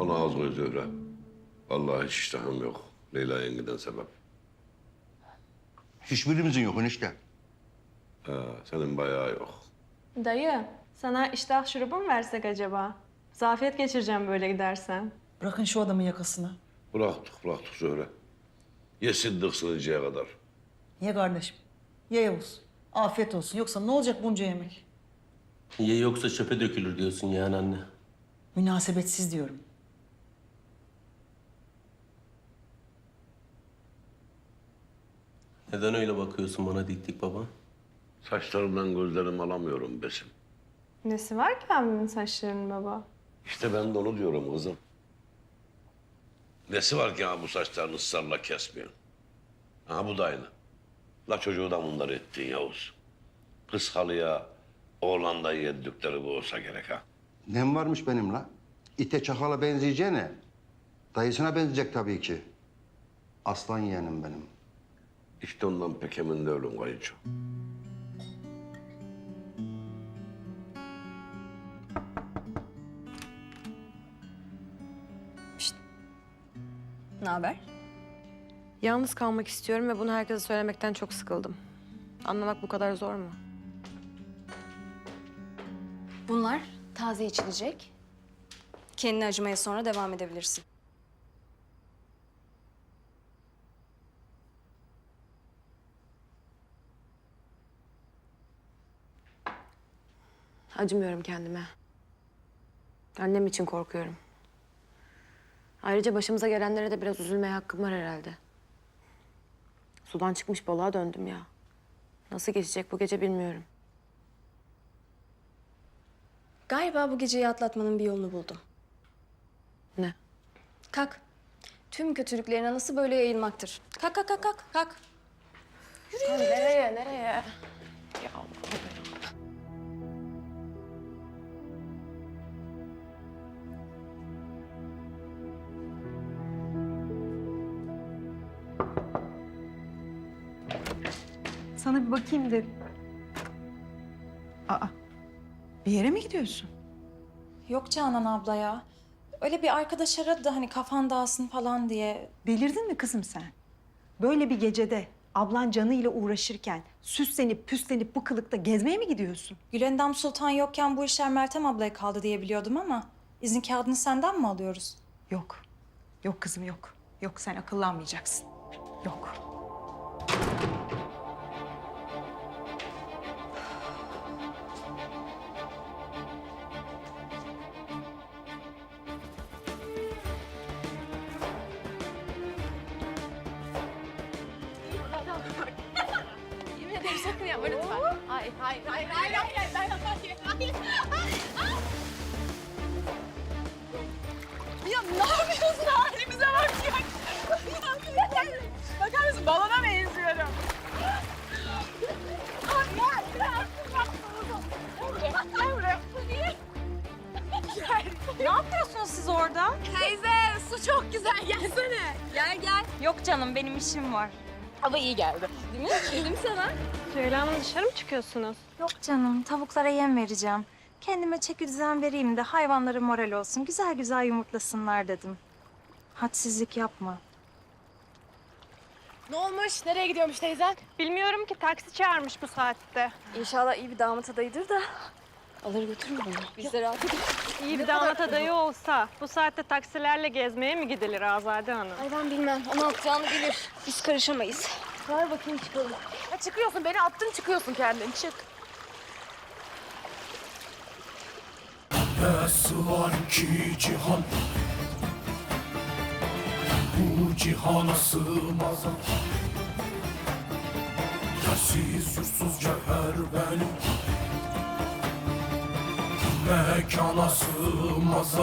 Bana az koy Zühre. Vallahi hiç iştahım yok. Leyla yengeden sebep. Hiçbirimizin yok enişte. Ha, senin bayağı yok. Dayı, sana iştah şurubu mu versek acaba? Zafiyet geçireceğim böyle gidersen. Bırakın şu adamın yakasını. Bıraktık bıraktık Zühre. Yesin dıksınıncaya kadar. Ye kardeşim. Ye Yavuz. Afiyet olsun. Yoksa ne olacak bunca yemek? Ye yoksa çöpe dökülür diyorsun yani anne. Münasebetsiz diyorum. Neden öyle bakıyorsun bana dik dik baba? Saçlarımdan gözlerimi alamıyorum Besim. Nesi var ki abimin saçlarının baba? İşte ben de onu diyorum kızım. Nesi var ki ha bu saçlarını ısrarla kesmiyor? Ha bu da aynı. La çocuğu da bunları ettin Yavuz. Kız halıya, oğlan da yedikleri bu olsa gerek ha. Nem varmış benim la? İte çakala benzeyeceğine. Dayısına benzeyecek tabii ki. Aslan yeğenim benim. İşte ondan pek emin değilim kayınço. Ne haber? Yalnız kalmak istiyorum ve bunu herkese söylemekten çok sıkıldım. Anlamak bu kadar zor mu? Bunlar taze içilecek. Kendini acımaya sonra devam edebilirsin. Acımıyorum kendime. Annem için korkuyorum. Ayrıca başımıza gelenlere de biraz üzülmeye hakkım var herhalde. Sudan çıkmış balığa döndüm ya. Nasıl geçecek bu gece bilmiyorum. Galiba bu geceyi atlatmanın bir yolunu buldum. Ne? Kalk. Tüm kötülüklerin anası böyle yayılmaktır. Kalk kalk kalk kalk. kalk. Sana bir bakayım dedim. Aa, bir yere mi gidiyorsun? Yok Canan abla ya. Öyle bir arkadaş aradı da hani kafan dağılsın falan diye. Delirdin mi kızım sen? Böyle bir gecede ablan canıyla uğraşırken süslenip püslenip bu kılıkta gezmeye mi gidiyorsun? Gülendam Sultan yokken bu işler Meltem ablaya kaldı diye biliyordum ama... ...izin kağıdını senden mi alıyoruz? Yok. Yok kızım yok. Yok sen akıllanmayacaksın. Yok. Ne yapıyorsunuz siz orada? Teyze su çok güzel gelsene. Gel gel. Yok canım benim işim var. Ama iyi geldi. Değil mi? Dedim sana. Süheyla Hanım dışarı mı çıkıyorsunuz? Yok canım tavuklara yem vereceğim. Kendime çeki düzen vereyim de hayvanlara moral olsun. Güzel güzel yumurtlasınlar dedim. Hadsizlik yapma. Ne olmuş? Nereye gidiyormuş teyzen? Bilmiyorum ki taksi çağırmış bu saatte. İnşallah iyi bir damat adayıdır da. Alır götürür bunu. Biz de rahat edelim. İyi bir damat adayı olsa bu saatte taksilerle gezmeye mi gidilir Azade Hanım? Ay ben bilmem. Onu atacağını bilir. Biz karışamayız. Ver bakayım çıkalım. Ya çıkıyorsun beni attın çıkıyorsun kendin çık. Nasıl var ki cihan Bu cihana sığmaz Yersiz yursuz cevher benim Mekana sığmaz